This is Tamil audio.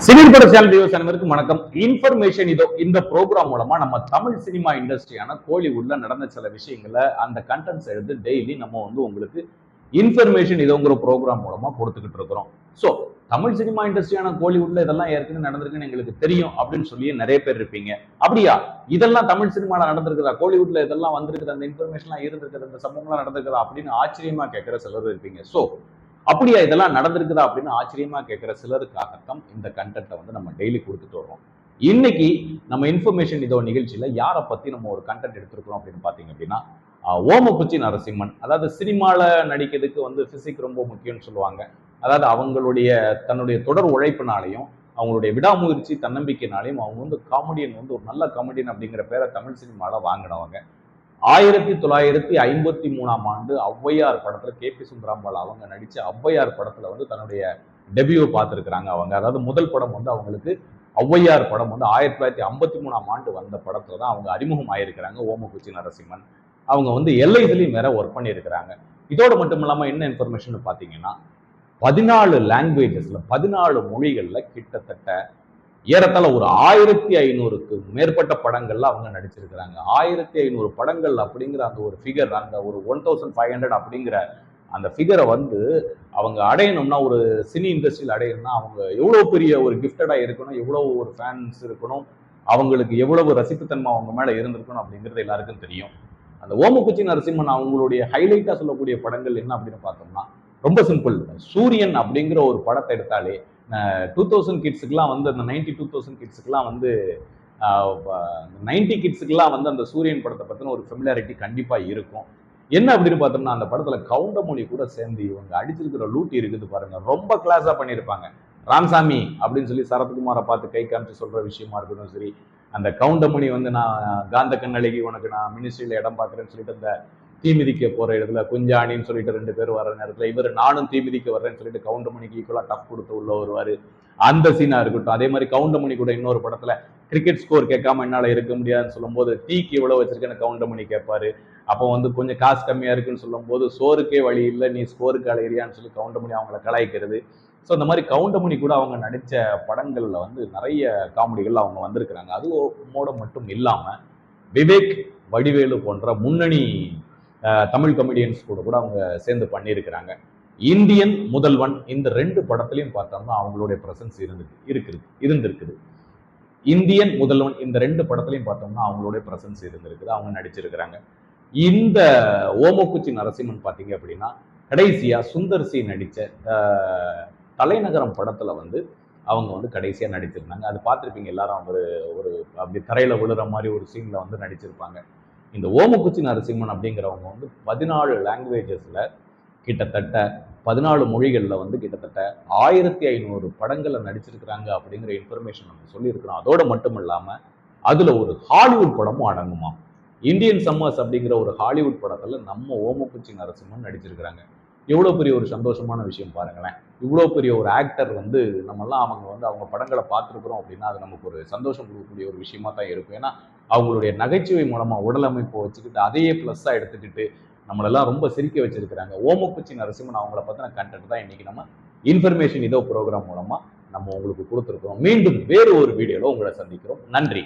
சிவில் பட சேனல் வியூஸ் அனைவருக்கும் வணக்கம். இன்ஃபர்மேஷன் இதோ இந்த ப்ரோக்ராம் மூலமா நம்ம தமிழ் சினிமா இண்டஸ்ட்ரியான கோலிவுட்ல நடந்த சில விஷயங்களை அந்த கண்டென்ட்ஸ் எடுத்து டெய்லி நம்ம வந்து உங்களுக்கு இன்ஃபர்மேஷன் இதோங்கிற ப்ரோக்ராம் மூலமா கொடுத்துக்கிட்டு இருக்கிறோம். ஸோ தமிழ் சினிமா இண்டஸ்ட்ரியான கோலிவுட்ல இதெல்லாம் ஏற்கனவே நடந்திருக்குன்னு எங்களுக்கு தெரியும் அப்படின்னு சொல்லி நிறைய பேர் இருப்பீங்க. அப்படியா? இதெல்லாம் தமிழ் சினிமாவில் நடந்திருக்குதா? கோலிவுட்ல இதெல்லாம் வந்திருக்குது? அந்த இன்ஃபர்மேஷன்லாம் இருந்திருக்குது? அந்த சம்பவம்லாம் நடந்திருக்குதா? அப்படின்னு ஆச்சரியமா கேட்குற சிலர் இருப்பீங்க. ஸோ அப்படியா இதெல்லாம் நடந்திருக்குதா அப்படின்னு ஆச்சரியமா கேட்குற சிலருக்காகத்தான் இந்த கண்டென்ட்டை வந்து நம்ம டெய்லி கொடுத்துட்டு வரோம் இன்னைக்கு நம்ம இன்ஃபர்மேஷன் இதோ நிகழ்ச்சியில யாரை பத்தி நம்ம ஒரு கண்டென்ட் எடுத்திருக்கிறோம் அப்படின்னு பாத்தீங்க அப்படின்னா ஓமகுச்சி நரசிம்மன். அதாவது சினிமால நடிக்கிறதுக்கு வந்து பிசிக் ரொம்ப முக்கியம்னு சொல்லுவாங்க. அதாவது அவங்களுடைய தன்னுடைய தொடர் உழைப்பினாலையும் அவங்களுடைய விடாமுயற்சி தன்னம்பிக்கைனாலையும் அவங்க வந்து காமெடியன் வந்து ஒரு நல்ல காமெடியன் அப்படிங்கிற பேரை தமிழ் சினிமாவில் வாங்கினவங்க. ஆயிரத்தி தொள்ளாயிரத்தி ஐம்பத்தி மூணாம் ஆண்டு ஔவையார் படத்துல கே பி சுந்தராம்பாள் அவங்க நடிச்ச ஔவையார் படத்துல வந்து தன்னுடைய டெபியூ பார்த்துருக்குறாங்க அவங்க. அதாவது முதல் படம் வந்து அவங்களுக்கு ஔவையார் படம் வந்து ஆயிரத்தி தொள்ளாயிரத்தி ஐம்பத்தி மூணாம் ஆண்டு வந்த படத்துல தான் அவங்க அறிமுகம் ஆயிருக்கிறாங்க. ஓமகுச்சி நரசிம்மன். அவங்க வந்து எல்ஐசிலையும் வேற ஒர்க் பண்ணியிருக்கிறாங்க. இதோடு மட்டும் இல்லாமல் என்ன இன்ஃபர்மேஷன் பார்த்தீங்கன்னா பதினாலு லாங்குவேஜஸ்ல பதினாலு மொழிகளில் கிட்டத்தட்ட ஏறத்தாழ ஒரு ஆயிரத்தி ஐநூறுக்கு மேற்பட்ட படங்கள்ல அவங்க நடிச்சிருக்கிறாங்க. ஆயிரத்தி ஐநூறு படங்கள் அப்படிங்கிற அந்த ஒரு ஃபிகர் அந்த ஒரு ஒன் தௌசண்ட் ஃபைவ் ஹண்ட்ரட் அப்படிங்கிற அந்த ஃபிகரை வந்து அவங்க அடையணும்னா ஒரு சினி இண்டஸ்ட்ரியில் அடையணும்னா அவங்க எவ்வளோ பெரிய ஒரு கிஃப்டடாக இருக்கணும் எவ்வளோ ஒரு ஃபேன்ஸ் இருக்கணும் அவங்களுக்கு எவ்வளவு ரசிப்புத்தன்மை அவங்க மேலே இருந்திருக்கணும் அப்படிங்கிறது எல்லாருக்கும் தெரியும். அந்த ஓமகுச்சி நரசிம்மன் அவங்களுடைய ஹைலைட்டாக சொல்லக்கூடிய படங்கள் என்ன அப்படின்னு பார்த்தோம்னா ரொம்ப சிம்பிள் சூரியன் அப்படிங்கிற ஒரு படத்தை எடுத்தாலே டூ தௌசண்ட் கிட்ஸுக்கெலாம் வந்து அந்த நைன்டி டூ தௌசண்ட் கிட்ஸுக்கெலாம் வந்து நைன்டி கிட்ஸுக்கெலாம் வந்து அந்த சூரியன் படத்தை பற்றின ஒரு ஃபெமிலாரிட்டி கண்டிப்பாக இருக்கும். என்ன அப்படின்னு பார்த்தோம்னா அந்த படத்தில் கவுண்டமொழி கூட சேர்ந்து இவங்க அடிச்சிருக்கிற லூட்டி இருக்குது பாருங்க. ரொம்ப கிளாஸாக பண்ணியிருப்பாங்க. ராம்சாமி அப்படின்னு சொல்லி சரத்குமாரை பார்த்து கை காமிச்சு சொல்கிற விஷயமா இருக்கட்டும் சரி. அந்த கவுண்டமணி வந்து நான் காந்த கண்ணழகி உனக்கு நான் மினிஸ்ட்ரியில் இடம் பார்க்குறேன்னு சொல்லிட்டு அந்த தீமிதிக்க போற இடத்துல குஞ்சாணின்னு சொல்லிட்டு ரெண்டு பேர் வர நேரத்துல இவர் நானும் தீமிதிக்க வர்றேன்னு சொல்லிட்டு கவுண்டமணிக்கு ஈக்குவலா டஃப் கொடுத்து உள்ள வருவாரு. அந்த சீனா இருக்கட்டும். அதே மாதிரி கவுண்டமணி கூட இன்னொரு படத்துல கிரிக்கெட் ஸ்கோர் கேட்காம என்னால இருக்க முடியாதுன்னு சொல்லும்போது தீக்கு எவ்வளவு வச்சிருக்கேன்னு கவுண்டமணி கேட்பாரு. அப்போ வந்து கொஞ்சம் காசு கம்மியா இருக்குன்னு சொல்லும்போது சோருக்கே வழி இல்லை நீ ஸ்கோருக்கு அலையிறியான்னு சொல்லி கவுண்டமணி அவங்கள கலாய்க்கிறது. ஸோ இந்த மாதிரி கவுண்டமணி கூட அவங்க நடித்த படங்களில் வந்து நிறைய காமெடிகள் அவங்க வந்திருக்கிறாங்க. அது மோட மட்டும் இல்லாமல் விவேக் வடிவேலு போன்ற முன்னணி தமிழ் கமெடியன்ஸ் கூட கூட அவங்க சேர்ந்து பண்ணியிருக்கிறாங்க. இந்தியன் முதல்வன் இந்த ரெண்டு படத்துலையும் பார்த்தோம்னா அவங்களுடைய ப்ரெசன்ஸ் இருந்து இருக்குது இருந்திருக்குது. இந்தியன் முதல்வன் இந்த ரெண்டு படத்துலையும் பார்த்தோம்னா அவங்களுடைய ப்ரெசன்ஸ் இருந்திருக்குது அவங்க நடிச்சிருக்கிறாங்க. இந்த ஓமக்குச்சி நரசிம்மன் பார்த்தீங்க அப்படின்னா கடைசியாக சுந்தர் சி நடித்த தலைநகரம் படத்தில் வந்து அவங்க வந்து கடைசியாக நடிச்சிருந்தாங்க. அது பார்த்துருப்பீங்க எல்லாரும் ஒரு ஒரு அப்படி தரையில் விழுற மாதிரி ஒரு சீனில் வந்து நடிச்சிருப்பாங்க. இந்த ஓமக்குச்சி நரசிம்மன் அப்படிங்கிறவங்க வந்து பதினாலு லாங்குவேஜஸில் கிட்டத்தட்ட பதினாலு மொழிகளில் வந்து கிட்டத்தட்ட ஆயிரத்தி ஐநூறு படங்களை நடிச்சிருக்கிறாங்க அப்படிங்கிற இன்ஃபர்மேஷன் நம்ம சொல்லியிருக்கிறோம். அதோடு மட்டும் இல்லாமல் அதில் ஒரு ஹாலிவுட் படமும் அடங்குமா இந்தியன் சம்மர்ஸ் அப்படிங்கிற ஒரு ஹாலிவுட் படத்தில் நம்ம ஓமக்குச்சி நரசிம்மன் நடிச்சிருக்கிறாங்க. எவ்வளோ பெரிய ஒரு சந்தோஷமான விஷயம் பாருங்களேன். இவ்வளோ பெரிய ஒரு ஆக்டர் வந்து நம்மெல்லாம் அவங்க வந்து அவங்க படங்களை பார்த்துருக்குறோம் அப்படின்னா அது நமக்கு ஒரு சந்தோஷம் கொடுக்கக்கூடிய ஒரு விஷயமா தான் இருக்கும். ஏன்னா அவங்களுடைய நகைச்சுவை மூலமாக உடலமைப்பை வச்சுக்கிட்டு அதையே ப்ளஸ்ஸாக எடுத்துக்கிட்டு நம்மளெல்லாம் ரொம்ப சிரிக்க வச்சிருக்கிறாங்க. ஓமக்குச்சி நரசிம்மன் அவங்கள பற்றின கண்டென்ட் தான் இன்னைக்கு நம்ம இன்ஃபர்மேஷன் இதோ ப்ரோக்ராம் மூலமாக நம்ம உங்களுக்கு கொடுத்துருக்குறோம். மீண்டும் வேறு ஒரு வீடியோவில் உங்களை சந்திக்கிறோம். நன்றி.